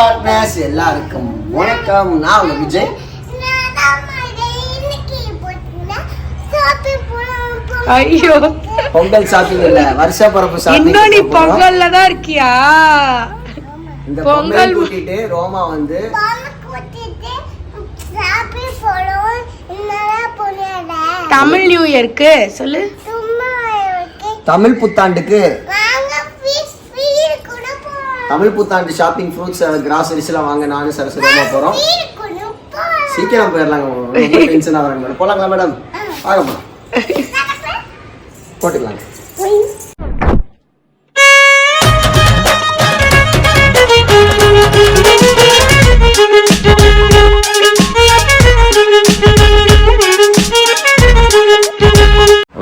Partners எல்லாருக்கும் வணக்கம். நான் உங்க விஜய். ஐயோ. பொங்கல் ஷாப்பிங் இல்ல வருஷ பிறப்பு இன்னும் நீ ஷாப்பிங் பொங்கல்ல தான் இருக்கியா? இந்த பொங்கல் பொங்கல் கூட்டிட்டு ரோமா வந்து தமிழ் நியூ இயருக்கு சொல்லு. தமிழ் புத்தாண்டுக்கு தமிழ் புத்தாண்டு ஷாப்பிங் ஃப்ரூட்ஸ் கிராசரிஸ் எல்லாம் வாங்க நானும் சரஸ்வரமா போறோம். சீக்கிரம் போயிடலாங்க ரொம்ப டென்ஷன் ஆகிறாங்க மேடம் போலாங்களா மேடம் வாங்க போலாம். போட்டுக்கலாங்க.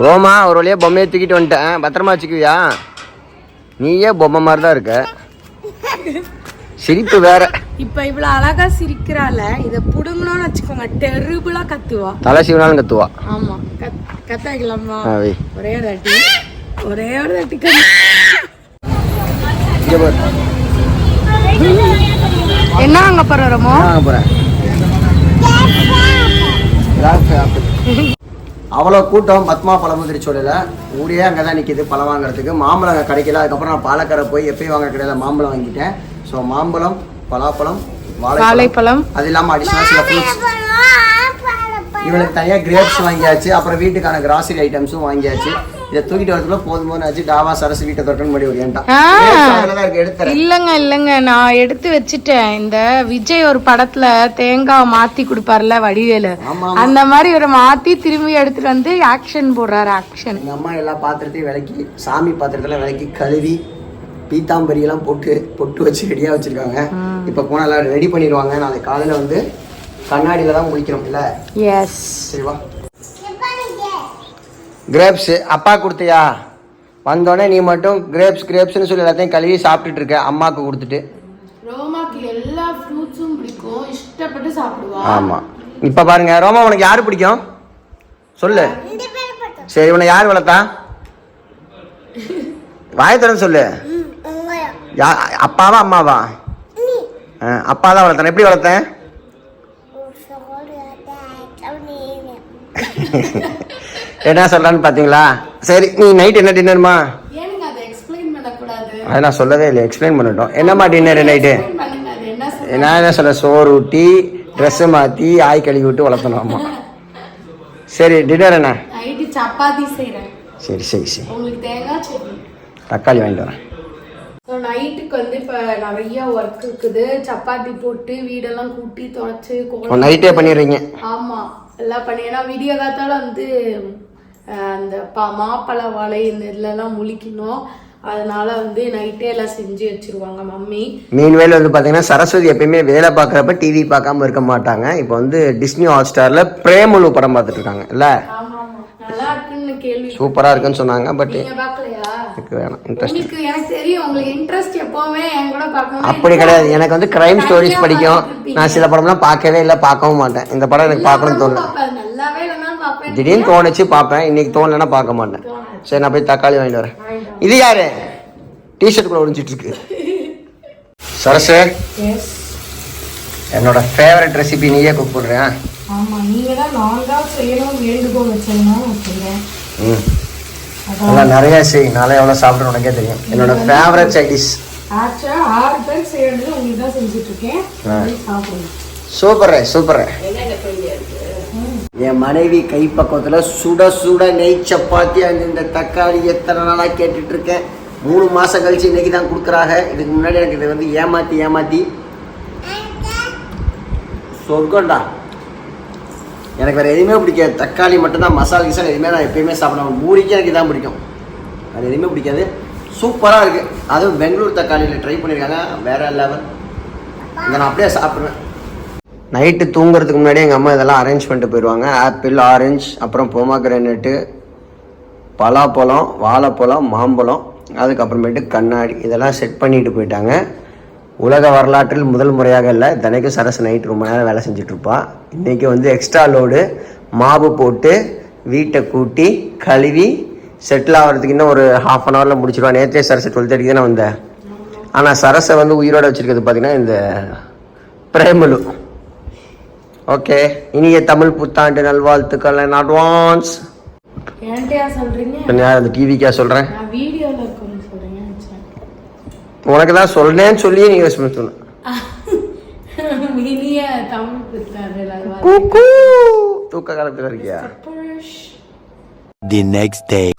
ரோமா ஒரு வழியா பொம்மையை தூக்கிட்டு வந்துட்டேன். பத்திரமா வச்சுக்குவியா? நீயே பொம்மை மாதிரி தான் இருக்க. சிரிப்பு வேற. இப்ப இவ்வளவு அழகா சிரிக்கிறால இத புடுங்கணும்னு வச்சுக்கோங்க. டெரிபிளா கத்துவா. தலை சீவனாலும் கத்துவா. ஆமா கத்- கத்த வைக்கலாமா ஆ, வை. ஒரே ஒரு அடி ஒரே ஒரு கத்து. என்ன அங்க போறோமோ போறேன். அவ்வளோ கூட்டம் பத்மா பழமுதிரி சோலையில். ஊரே அங்கே தான் நிற்கிது பழம் வாங்குறதுக்கு. மாம்பழம் அங்கே கிடைக்கல. அதுக்கப்புறம் நான் பாலக்கரை போய் எப்பயும் வாங்க கிடையாது மாம்பழம் வாங்கிட்டேன். ஸோ மாம்பழம் பலாப்பழம் வாழைப்பழம். வாழைப்பழம். அது இல்லாமல் அடிஷனல் சில ஃப்ரூட்ஸ் இவளுக்கு தனியாக கிரேப்ஸ் வாங்கியாச்சு. அப்புறம் வீட்டுக்கான கிராசரி ஐட்டம்ஸும் வாங்கியாச்சு. இதை தூக்கிட்டு வரதுக்குள்ள போதும் போது ஆச்சு டாவா சரசு வீட்டை தொட்டன் மடி ஒரு இல்லங்க இல்லங்க. நான் எடுத்து வச்சுட்டேன். இந்த விஜய் ஒரு படத்துல தேங்காய் மாத்தி கொடுப்பாருல வடிவேலு. அந்த மாதிரி ஒரு மாத்தி திரும்பி எடுத்துட்டு வந்து ஆக்ஷன் போடுறாரு ஆக்ஷன் எங்கள் அம்மா எல்லா பாத்திரத்தையும் விளக்கி சாமி பாத்திரத்தெல்லாம் விளக்கி கழுவி பீத்தாம்பரி எல்லாம் போட்டு பொட்டு வச்சு ரெடியாக வச்சுருக்காங்க. இப்போ போனால் எல்லாம் ரெடி பண்ணிடுவாங்க. நாளைக்கு காலையில் வந்து கண்ணாடியில் தான் முடிக்கணும் இல்லை எஸ் சரி வா கிரேப்ஸு அப்பா கொடுத்தியா? வந்தோடனே நீ மட்டும் கிரேப்ஸ் கிரேப்ஸ்னு சொல்லி எல்லாத்தையும் கழுவி சாப்பிட்டுட்டு இருக்க. அம்மாவுக்கு கொடுத்துட்டு. ரோமாக்கு எல்லா ஃப்ரூட்ஸும் பிடிக்கும். இஷ்டப்பட்டு சாப்பிடுவா. ஆமாம் இப்போ பாருங்க ரோமா உனக்கு யார் பிடிக்கும்? சொல்லு. சரி உன்னை யார் வளர்த்தா? வாயை திறந்து சொல்லு. யா அப்பாவா அம்மாவா? ஆ, அப்பா தான் வளர்த்தேன். எப்படி வளர்த்தேன்? என்ன சொல்றான்னு பாத்தீங்களா? சரி நீ நைட் என்ன டின்னர்மா அதை எக்ஸ்பிளைன் பண்ணக்கூடாது. அதை நான் சொல்லவே இல்லை எக்ஸ்பிளைன் பண்ணிட்டோம். என்னம்மா டின்னர் நைட்டு நான் என்ன சொல்ல சோறு ஊட்டி ட்ரெஸ்ஸு மாற்றி ஆய் கழுவி விட்டு வளர்த்தணும் அம்மா சரி டின்னர் என்ன? சப்பாத்தி செய்றேன். சரி சரி சரி. தக்காளி வாங்கிட்டு வரேன். ஸோ நைட்டுக்கு வந்து இப்போ நிறைய ஒர்க் இருக்குது. சப்பாத்தி போட்டு வீடெல்லாம் கூட்டி துடைச்சு நைட்டே பண்ணிடுறீங்க. ஆமா எல்லாம் பண்ணி. ஏன்னா விடிய காத்தால வந்து அந்த பா மாப்பழ வாழை இந்த இதுலலாம் முழிக்கணும். அதனால வந்து நைட்டே எல்லாம் செஞ்சு வச்சிருவாங்க மம்மி. மீன்வேல் வந்து பார்த்தீங்கன்னா சரஸ்வதி எப்பயுமே வேலை பார்க்குறப்ப டிவி பார்க்காம இருக்க மாட்டாங்க. இப்போ வந்து டிஸ்னி ஹாட் ஸ்டாரில் பிரேமலு படம் பார்த்துட்டு இருக்காங்க இல்லை? நல்லா இருக்குன்னு கேள்வி. சூப்பராக இருக்குன்னு சொன்னாங்க பட் இன்ட்ரெஸ்ட் பார்க்கணும் அப்படி கிடையாது. எனக்கு வந்து கிரைம் ஸ்டோரிஸ் படிக்கும். நான் சில படம்லாம் பார்க்கவே இல்லை பார்க்கவும் மாட்டேன். இந்த படம் எனக்கு பார்க்கணும்னு தோணல பார்ப்பேன் நல்லாவே இல்லைனாலும் பார்ப்பேன் திடீர்னு தோணுச்சு. பார்ப்பேன். இன்னைக்கு தோணலைன்னா பார்க்க மாட்டேன். சரி நான் போய் தக்காளி வாங்கிட்டு வரேன். இது யாரு? டிஷர்ட் கூட ஒழிஞ்சிட்டு இருக்கு. சரசு எஸ் என்னோட ஃபேவரட் ரெசிபி நீயே குக் பண்ணுறேன் ஆமா நீங்க தான் நான் தான் செய்யணும் வேண்டுகோள் வச்சேன்னா வச்சுருக்கேன் ம். அதெல்லாம் நிறைய செய். நாளே எவ்வளோ சாப்பிட்றேன் உனக்கே தெரியும். என்னோட ஃபேவரட் சைடிஷ் ஆக்சுவலா ஆறு பேர் செய்யறது உங்களுக்கு தான் செஞ்சுட்டு இருக்கேன். சாப்பிடுங்க. சூப்பர் சூப்பர் என் மனைவி கைப்பக்கத்தில் சுட சுட நெய் சப்பாத்தி அந்த இந்த தக்காளி எத்தனை நாளாக கேட்டுட்டு இருக்கேன். மூணு மாதம் கழிச்சு இன்னைக்கு தான் கொடுக்குறாங்க. இதுக்கு முன்னாடி எனக்கு இதை வந்து ஏமாற்றி ஏமாற்றி சொர்க்கம்டா. எனக்கு வேறு எதுவுமே பிடிக்காது. தக்காளி மட்டும்தான் மசாலா கிசால் எதுவுமே நான் எப்பயுமே சாப்பிடுவேன் பூரிக்கு எனக்கு இதான் பிடிக்கும். அது எதுவுமே பிடிக்காது. சூப்பராக இருக்குது அதுவும் பெங்களூர் தக்காளியில் ட்ரை பண்ணியிருக்காங்க வேறு லெவல் இதை நான் அப்படியே சாப்பிடுவேன். நைட்டு தூங்குறதுக்கு முன்னாடி எங்கள் அம்மா இதெல்லாம் அரேஞ்ச் பண்ணிட்டு போயிடுவாங்க ஆப்பிள் ஆரஞ்சு அப்புறம் பொமாக்ரேனட்டு பலாப்பழம் வாழைப்பழம் மாம்பழம் அதுக்கப்புறமேட்டு கண்ணாடி இதெல்லாம் செட் பண்ணிட்டு போயிட்டாங்க. உலக வரலாற்றில் முதல் முறையாக இல்லை தினைக்கும் சரசு நைட்டு ரொம்ப நேரம் வேலை செஞ்சிட்ருப்பா இன்றைக்கி வந்து எக்ஸ்ட்ரா லோடு மாவு போட்டு வீட்டை கூட்டி கழுவி செட்டில் ஆகிறதுக்கு இன்னும் ஒரு ஹாஃப் அன் ஹவரில் முடிச்சிடுவா நேற்றே சரசு டுவெல் தேர்ட்டிக்கு தானே வந்தேன் ஆனால் சரசை வந்து உயிரோடு வச்சுருக்கிறது பார்த்தீங்கன்னா இந்த பிரேமலு. ஓகே இனிய தமிழ் புத்தாண்டு நல்வாழ்த்துக்கள் in அட்வான்ஸ் நேரம் அந்த டிவிக்கா சொல்கிறேன். உனக்கு தான் சொல்லேன்னு சொல்லியே நீங்கள் ரெஸ்பான்ஸ் சொன்ன இனிய தமிழ் புத்தாண்டு நல்வாழ்த்துக்கள். கூக்கூ. தூக்க காலத்தில் இருக்கியா? The next day.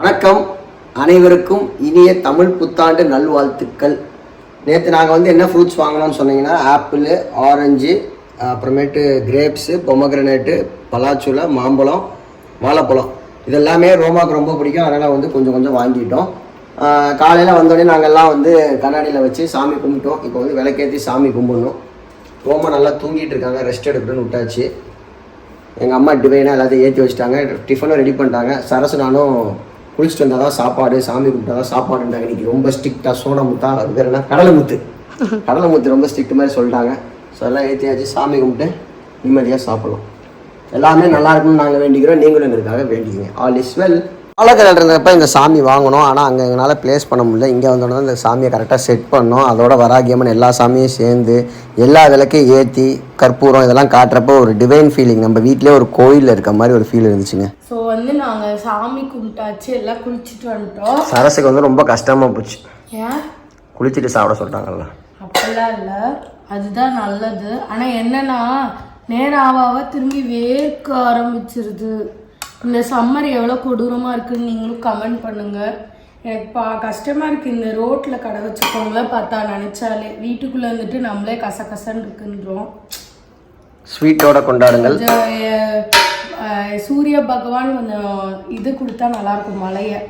வணக்கம். அனைவருக்கும் இனிய தமிழ் புத்தாண்டு நல்வாழ்த்துக்கள். நேற்று நாங்கள் வந்து என்ன ஃப்ரூட்ஸ் வாங்கினோம்னு சொன்னீங்கன்னா ஆப்பிள் ஆரஞ்சு அப்புறமேட்டு கிரேப்ஸு பொமக்ரனேட்டு பலாச்சுலை மாம்பழம் வாழைப்பழம். இதெல்லாமே ரோமாவுக்கு ரொம்ப பிடிக்கும். அதனால் வந்து கொஞ்சம் கொஞ்சம் வாங்கிட்டோம். காலையில் வந்தோடனே நாங்கள் எல்லாம் வந்து கண்ணாடியில் வச்சு சாமி கும்பிட்டோம். இப்போ வந்து விளக்கேற்றி சாமி கும்பிடணும். ரோமா நல்லா தூங்கிட்டு இருக்காங்க. ரெஸ்ட் எடுக்கணும்னு விட்டாச்சு. எங்கள் அம்மா டிவைனாக எல்லாத்தையும் ஏற்றி வச்சுட்டாங்க. டிஃபனும் ரெடி பண்ணிட்டாங்க. சரசு நானும் குளிச்சுட்டு வந்தால் தான் சாப்பாடு சாமி கும்பிட்டா தான் சாப்பாடுன்றாங்க. இன்னைக்கு ரொம்ப ஸ்ட்ரிக்டாக சோனா முத்தா அது பேர் என்ன? கடலை முத்து. கடலை முத்து ரொம்ப ஸ்ட்ரிக்ட் மாதிரி சொல்லிட்டாங்க. ஸோ எல்லாம் ஏற்றியாச்சு சாமி கும்பிட்டு நிம்மதியாக சாப்பிடலாம். எல்லாமே நல்லா இருக்கும்னு நாங்கள் வேண்டிக்கிறோம். நீங்களும் எங்களுக்காக வேண்டிக்கங்க ஆல் இஸ் வெல் பாலக்கரையில் இருந்தப்ப இந்த சாமி வாங்கணும். ஆனால் அங்கே எங்களால் ப்ளேஸ் பண்ண முடியல. இங்கே வந்தோடனே இந்த சாமியை கரெக்டாக செட் பண்ணோம். அதோட வராகியம்மன் எல்லா சாமியும் சேர்ந்து எல்லா விளக்கையும் ஏற்றி கற்பூரம் இதெல்லாம் காட்டுறப்போ ஒரு டிவைன் ஃபீலிங் நம்ம வீட்டிலே ஒரு கோயிலில் இருக்க மாதிரி ஒரு ஃபீல் இருந்துச்சுங்க. ஸோ வந்து நாங்க சாமி கும்பிட்டாச்சு. எல்லாம் குளிச்சுட்டு வந்துட்டோம். சரஸுக்கு வந்து ரொம்ப கஷ்டமாக போச்சு. ஏன்? குளிச்சுட்டு சாப்பிட சொல்லிட்டாங்கல்ல அப்படிலாம் இல்லை. அதுதான் நல்லது. ஆனால் என்னன்னா நேரம் ஆக திரும்பி வேர்க்க ஆரம்பிச்சிருது. இந்த சம்மர் எவ்வளோ கொடூரமாக இருக்குன்னு நீங்களும் கமெண்ட் பண்ணுங்க. எனக்கு பா கஷ்டமாக இருக்குது இந்த ரோட்டில் கடை வச்சுக்கவங்கள பார்த்தா நினச்சாலே வீட்டுக்குள்ளே இருந்துட்டு நம்மளே கசகசன்னு இருக்குன்றோம். ஸ்வீட்டோட கொண்டாடுங்கள். சூரிய பகவான் கொஞ்சம் இது கொடுத்தா நல்லாயிருக்கும் மழையை.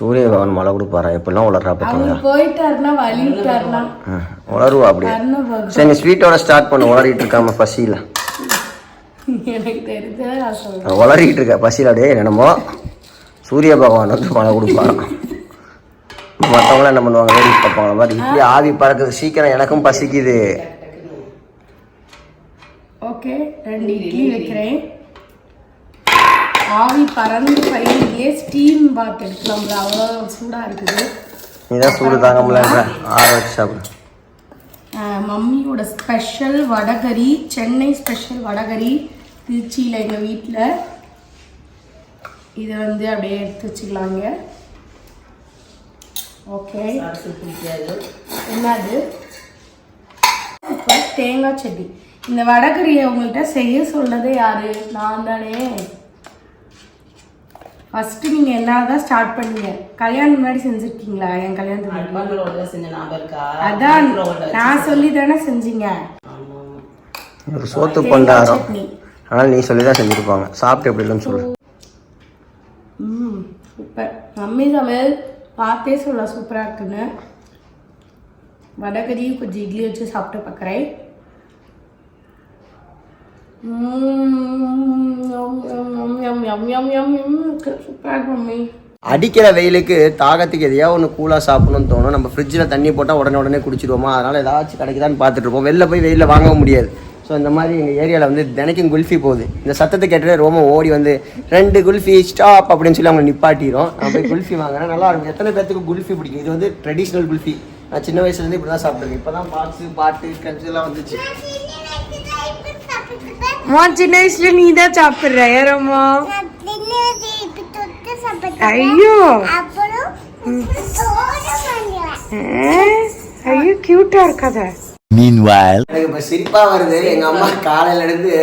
சூரிய பகவான் மழை கொடுப்பாரா? எப்படிலாம் உளறா பார்த்தீங்க அவர் போயிட்டாருன்னா வழி விட்டாருன்னா உளருவா அப்படியே சரி நீ ஸ்வீட்டோட ஸ்டார்ட் பண்ணு. உளறிட்டு இருக்காம பசியில்? உளறிட்டு இருக்க பசியில் அப்படியே என்னமோ? சூரிய பகவான் வந்து மழை கொடுப்பாராம் மற்றவங்களாம் என்ன பண்ணுவாங்க? வேடி பார்ப்பாங்களா மாதிரி இப்படி ஆவி பறக்குது. சீக்கிரம் எனக்கும் பசிக்குது. ஓகே ரெண்டு இட்லி வைக்கிறேன். ஆவி பறந்து பையிலே ஸ்டீம் பாத் எடுக்கலாம்ல அவ்வளோ சூடாக இருக்குது. நீ தான் சூடு தாங்க முடியலன்ற ஆற வச்சு சாப்பிடு. மம்மியோட ஸ்பெஷல் வடகரி சென்னை ஸ்பெஷல் வடகரி திருச்சியில் எங்கள் வீட்டில் இதை வந்து அப்படியே எடுத்து வச்சுக்கலாங்க. ஓகே என்னது? இப்போ தேங்காய் சட்னி. இந்த வடகரியை உங்கள்கிட்ட செய்ய சொன்னதே யாரு? நான் தானே. ஃபஸ்ட்டு நீங்கள் என்ன தான் ஸ்டார்ட் பண்ணீங்க. கல்யாணம் முன்னாடி செஞ்சுருக்கீங்களா? என் கல்யாணத்துக்கு முன்னாடி? பங்களோட செஞ்ச ஞாபகம் இருக்கா அதான் நான் சொல்லி தானே செஞ்சீங்க. ஒரு சோத்து பண்டாரம். சட்னி. ஆனால் நீ சொல்லி தான் செஞ்சுருப்பாங்க. சாப்பிட்டு எப்படி இல்லைன்னு சொல்லு. ம் சூப்பர் மம்மி சமையல் பார்த்தே சொல்ல சூப்பராக இருக்குன்னு. வடகரியும் கொஞ்சம் இட்லி வச்சு சாப்பிட்டு பார்க்குறேன். சூப்பராக மம்மி அடிக்கிற வெயிலுக்கு தாகத்துக்கு எதையா ஒன்று கூலாக சாப்பிடணும்னு தோணும். நம்ம ஃப்ரிட்ஜில் தண்ணி போட்டால் உடனே உடனே குடிச்சிடுவோமா? அதனால் ஏதாச்சும் கிடைக்குதான்னு பார்த்துட்டு இருப்போம். வெளில போய் வெயிலில் வாங்க முடியாது. ஸோ இந்த மாதிரி எங்கள் ஏரியாவில் வந்து தினைக்கும் குல்ஃபி போகுது. இந்த சத்தத்தை கேட்டுட்டு ரொம்ப ஓடி வந்து ரெண்டு குல்ஃபி ஸ்டாப் அப்படின்னு சொல்லி அவங்க நிப்பாட்டிடும் நான் போய் குல்ஃபி வாங்குறேன். நல்லா இருக்கும். எத்தனை பேர்த்துக்கு குல்ஃபி பிடிக்கும்? இது வந்து ட்ரெடிஷ்னல் குல்ஃபி. நான் சின்ன வயசுலேருந்து இப்படி தான் சாப்பிட்ருக்கேன் இப்போ தான் பாக்ஸு பாட்டு கஞ்சிலாம் வந்துச்சு. அம்மா சின்ன வயசுல நீ தான் சாப்பிட்ற ஏறம்மா ஐயோ. ஐயோ கியூட்டா இருக்காத Meanwhile, எனக்கு இப்போ சிரிப்பாக வருது. எங்கள் அம்மா காலையில இருந்து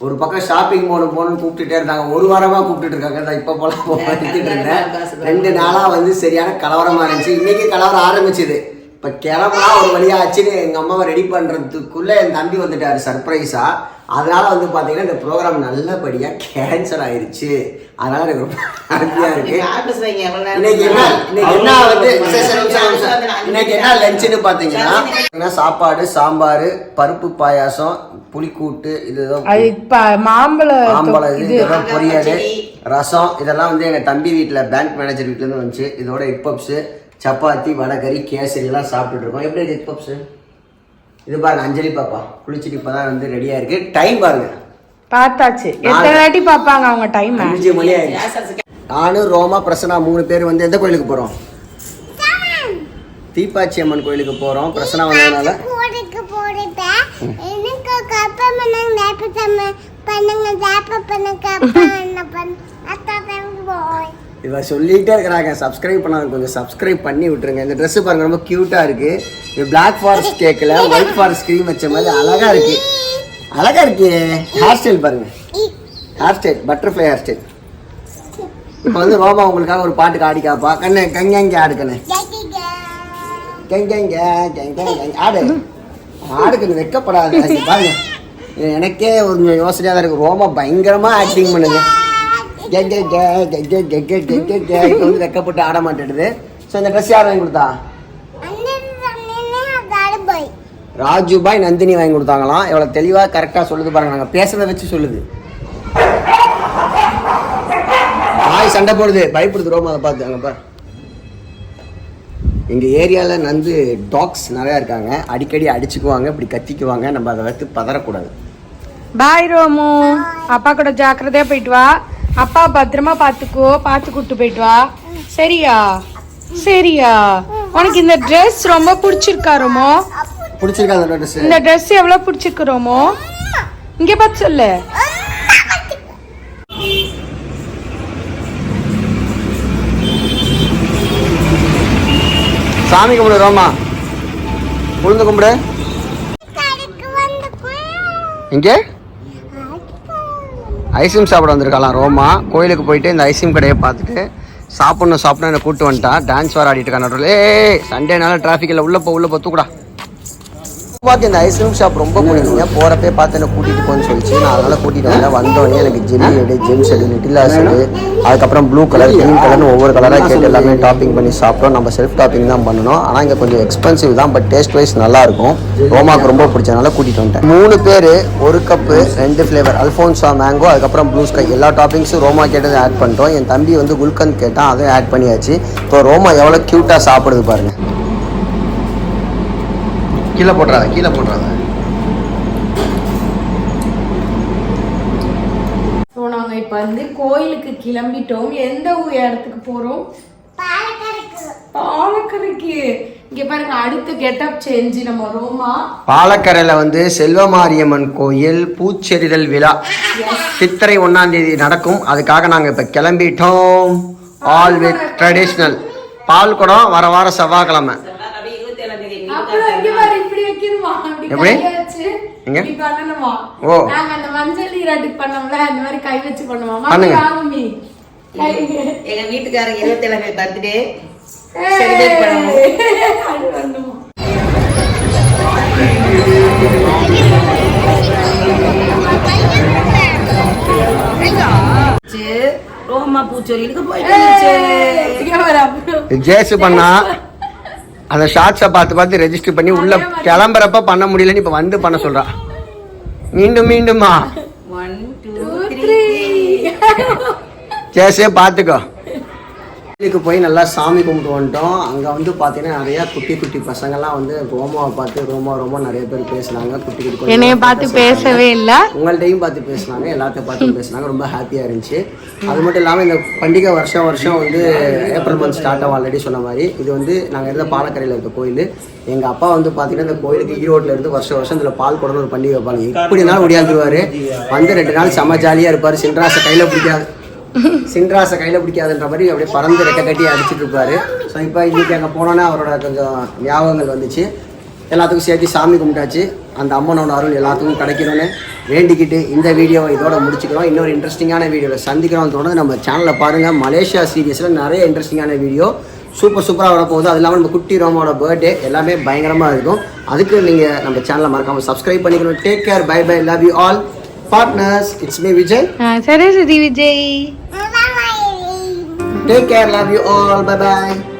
ஒரு பக்கம் ஷாப்பிங் போகணும் போகணும்னு கூப்பிட்டுட்டே இருந்தாங்க. ஒரு வாரமாக கூப்பிட்டுட்டு இருக்காங்க. நான் இப்போ போல போகிட்டு இருந்தேன். ரெண்டு நாளாக வந்து சரியான கலவரமாக இருந்துச்சு. இன்னைக்கு கலவரம் ஆரம்பிச்சுது. இப்போ கிளம்புனா ஒரு வழியா ஆச்சுன்னு எங்கள் அம்மாவை ரெடி பண்ணுறதுக்குள்ளே என் தம்பி வந்துட்டார் சர்ப்ரைஸாக அதனால வந்து பார்த்தீங்கன்னா இந்த ப்ரோக்ராம் நல்லபடியாக கேன்சல் ஆயிருச்சு. அதனால எனக்கு ரொம்ப ஹாப்பியாக இருக்கு. இன்னைக்கு என்ன இன்னைக்கு என்ன வந்து. இன்னைக்கு என்ன லஞ்சுன்னு பார்த்தீங்கன்னா சாப்பாடு? சாம்பார் பருப்பு பாயாசம் புளிக்கூட்டு இது ஏதோ அது இப்ப மாம்பழ மாம்பழம் இது இதெல்லாம் பொரியல் ரசம் இதெல்லாம் வந்து எங்கள் தம்பி வீட்டில் பேங்க் மேனேஜர் வீட்டிலேருந்து வந்துச்சு. இதோட பப்ஸு சப்பாத்தி வடகறி கேசரி எல்லாம் சாப்பிட்டுட்டு இருக்கோம் எப்படி இருக்கு எக் பப்ஸு இது பாருங்க அஞ்சலி பாப்பா. குளிச்சுட்டு இப்போ தான் வந்து ரெடியாக இருக்கு. டைம் பாருங்க. பார்த்தாச்சு. எத்தனை வாட்டி பார்ப்பாங்க அவங்க டைம் அஞ்சு மணி ஆயிடுச்சு. நானும் ரோமா பிரசனா மூணு பேர் வந்து எந்த கோயிலுக்கு போகிறோம் தீப்பாச்சி அம்மன் கோயிலுக்கு போகிறோம் பிரசனா வந்ததுனால. பண்ணுங்க பண்ணுங்க இவன் சொல்லிகிட்டே இருக்கிறாங்க. சப்ஸ்கிரைப் பண்ணாங்க கொஞ்சம் சப்ஸ்கிரைப் பண்ணி விட்டுருங்க. இந்த ட்ரெஸ்ஸு பாருங்க ரொம்ப க்யூட்டாக இருக்கு. இது பிளாக் ஃபாரஸ்ட் கேக்கில் ஒயிட் ஃபாரஸ்ட் க்ரீம் வச்ச மாதிரி அழகாக இருக்கு. அழகாக இருக்கு. ஹேர் ஸ்டைல் பாருங்க. Hair style butterfly hair style இப்போ வந்து ரோமா உங்களுக்காக ஒரு பாட்டுக்கு ஆடி காப்பா கண்ணு கங்கங்க ஆடு கண்ணு கங்கங்க ஆடு. ஆடு வெக்கப்படாது. பாருங்க. எனக்கே ஒரு யோசனையாக தான் இருக்கு. ரோமா பயங்கரமாக ஆக்டிங் பண்ணுங்க வந்து வெக்கப்பட்டு ஆட மாட்டேடுது ஸோ இந்த ட்ரெஸ் யார் வாங்கி கொடுத்தா அண்ணன் ராஜு பாய் நந்தினி வாங்கி கொடுத்தாங்களாம் எவ்வளோ தெளிவாக கரெக்டாக சொல்லுது பாருங்க நாங்கள் பேசுறதை வச்சு சொல்லுது நாய் சண்டை போடுது பயப்படுது ரோமா அதை பார்த்து அங்கே பாரு எங்கள் ஏரியாவில் நந்து டாக்ஸ் நிறையா இருக்காங்க அடிக்கடி அடிச்சுக்குவாங்க இப்படி கத்திக்குவாங்க நம்ம அதை வச்சு பதறக்கூடாது பாய் ரோமு அப்பா கூட ஜாக்கிரதையாக போயிட்டு வா அப்பா பத்திரமா பாத்துக்கோ. பாத்து கூட்டு போயிட்டு வா. சரியா? சரியா? உனக்கு இந்த Dress ரொம்ப பிடிச்சிருக்கா ரோமோ? பிடிச்சிருக்கா அந்த ட்ரெஸ் இந்த Dress எவ்வளவு பிடிச்சிருக்கு ரோமோ? இங்க பார்த்து சொல்லு. சாமி கும்பிடு ரோமா. உளுந்து கும்பிடு. எங்கே ஐஸ்கிரீம் சாப்பிட வந்திருக்கலாம் ரோமா. கோயிலுக்கு போயிட்டு இந்த ஐஸ்கிரீம் கடையை பார்த்துட்டு சாப்பிட்ணும் சாப்பிட்ணும் என்னை கூப்பிட்டு வந்துட்டான் டான்ஸ் வேறு ஆடிட்டு இருக்கான் நடுவில். ஏ சண்டேனால டிராஃபிக் உள்ளே போ உள்ளே போ தூக்குடா. பார்த்து இந்த ஐஸ்கிரீம் ஷாப் ரொம்ப பிடிக்குங்க போகிறப்பே பார்த்து என்ன கூட்டிகிட்டு போன்னு சொல்லிச்சு. நான் அதனால் கூட்டிகிட்டு வந்தேன். வந்தோடனே எனக்கு ஜெல்லி எடு ஜெம்ஸ் செடு லிட்டிலாஸ் செடு. அதுக்கப்புறம் ப்ளூ கலர் க்ரீன் கலர்னு ஒவ்வொரு கலராக கேட்டு எல்லாமே டாப்பிங் பண்ணி சாப்பிட்டோம். நம்ம செல்ஃப் டாப்பிங் தான் பண்ணணும். ஆனால் இங்கே கொஞ்சம் எக்ஸ்பென்சிவ் தான் பட் டேஸ்ட் வைஸ் நல்லாயிருக்கும் ரோமாவுக்கு ரொம்ப பிடிச்சதுனால கூட்டிகிட்டு வந்துட்டேன். மூணு பேர் ஒரு கப்பு ரெண்டு ஃப்ளேவர் அல்ஃபோன்ஸா மேங்கோ அதுக்கப்புறம் ப்ளூ ஸ்கை எல்லா டாப்பிங்ஸும் ரோமா கேட்டதும் ஆட் பண்ணிட்டோம். என் தம்பி வந்து குல்கந்த் கேட்டான். அதையும் ஆட் பண்ணியாச்சு. இப்போ ரோமா எவ்வளோ க்யூட்டாக சாப்பிடுது பாருங்கள் கீழே போட்டுறாத கீழே போட்டுறாத. ஸோ நாங்க இப்ப வந்து கோயிலுக்கு கிளம்பிட்டோம். எந்த இடத்துக்கு போறோம்? பாலக்கரைக்கு. இங்க பாருங்க அடுத்த கெட்டப் சேஞ்ச் நம்ம ரோமா பாலக்கரையில் வந்து செல்வமாரியம்மன் கோயில் பூச்செறிதல் விழா. சித்திரை ஒன்றாம் தேதி நடக்கும். அதுக்காக நாங்கள் இப்போ கிளம்பிட்டோம். ஆல் வித் ட்ரெடிஷ்னல் பால் குடம் வர வார செவ்வாய்க்கிழமை அப்படியே இருபத்தி ஏழாம் தேதி அப்புறம் இங்க பாரு இப்படி வைக்கணுமா அப்படி எப்படி? கையை வச்சு எங்க? இப்படி பண்ணணுமா? ஓ. நாங்க அந்த மஞ்சள் நீராட்டுக்கு பண்ணோம்ல அந்த மாதிரி கை வச்சு பண்ணுவோமா? பண்ணுங்க. எங்க வீட்டுக்காரங்க இருபத்தி ஏழாம் தேதி பர்த்டே செலிப்ரேட் பண்ணுவோம். ரோமா பூச்சொரிக்கு போயிட்டு. ஜேசு பண்ணா. அந்த ஷார்ட்ஸை பார்த்து பார்த்து ரெஜிஸ்டர் பண்ணி உள்ள கிளம்புறப்ப பண்ண முடியலன்னு இப்போ வந்து பண்ண சொல்றா. மீண்டும் மீண்டுமா. ஜேசே பார்த்துக்கோ. கோயிலுக்கு போய் நல்லா சாமி கும்பிட்டு வந்துட்டோம். அங்கே வந்து பார்த்தீங்கன்னா நிறைய குட்டி குட்டி பசங்கள்லாம் வந்து ரோமாவை பார்த்து ரோமா ரோமா நிறைய பேர் பேசுனாங்க. குட்டி குட்டி என்னைய பார்த்து பேசவே இல்ல. உங்கள்கிட்டையும் பார்த்து பேசினாங்க எல்லாத்தையும் பார்த்து பேசினாங்க. ரொம்ப ஹாப்பியாக இருந்துச்சு. அது மட்டும் இல்லாமல் இந்த பண்டிகை வருஷம் வருஷம் வந்து ஏப்ரல் மந்த் ஸ்டார்ட் ஆகும் ஆல்ரெடி சொன்ன மாதிரி. இது வந்து நாங்கள் இருந்த பாலக்கரையில் இருக்க கோயில். எங்கள் அப்பா வந்து பார்த்தீங்கன்னா இந்த கோயிலுக்கு ஈரோட்டில் இருந்து வருஷம் வருஷம் இதில் பால் குடம்னு ஒரு பண்டிகை வைப்பாங்க. எப்படினாலும் ஒடியாந்துருவார் வந்து ரெண்டு நாள் செம்ம ஜாலியாக இருப்பார். சின்ராசை கையில் பிடிக்காது. சின்ராசை கையில் பிடிக்காதுன்ற மாதிரி அப்படியே பறந்து ரெக்க கட்டி அடிச்சுட்டு இருப்பாரு. ஸோ இப்போ இன்றைக்கி அங்கே போனோன்னே அவரோட கொஞ்சம் ஞாபகங்கள் வந்துச்சு. எல்லாத்துக்கும் சேர்த்து சாமி கும்பிட்டாச்சு. அந்த அம்மனோட அருள் எல்லாத்துக்கும் கிடைக்கணும்னு வேண்டிக்கிட்டு இந்த வீடியோவை இதோட முடிச்சுக்கிறோம். இன்னொரு இன்ட்ரெஸ்டிங்கான வீடியோவில் சந்திக்கிறோம். தொடர்ந்து நம்ம சேனலில் பாருங்கள் மலேசியா சீரியஸில் நிறைய இன்ட்ரெஸ்டிங்கான வீடியோ சூப்பர் சூப்பராக வரப்போகுது. அது இல்லாமல் நம்ம குட்டி ரோமோட பர்த்டே எல்லாமே பயங்கரமாக இருக்கும். அதுக்கு நீங்கள் நம்ம சேனலை மறக்காமல் சப்ஸ்கிரைப் பண்ணிக்கணும். Take care bye bye love you all partners. It's me, Vijay. Ah, uh, Saraswati Vijay. Take care. Love you all. Bye bye.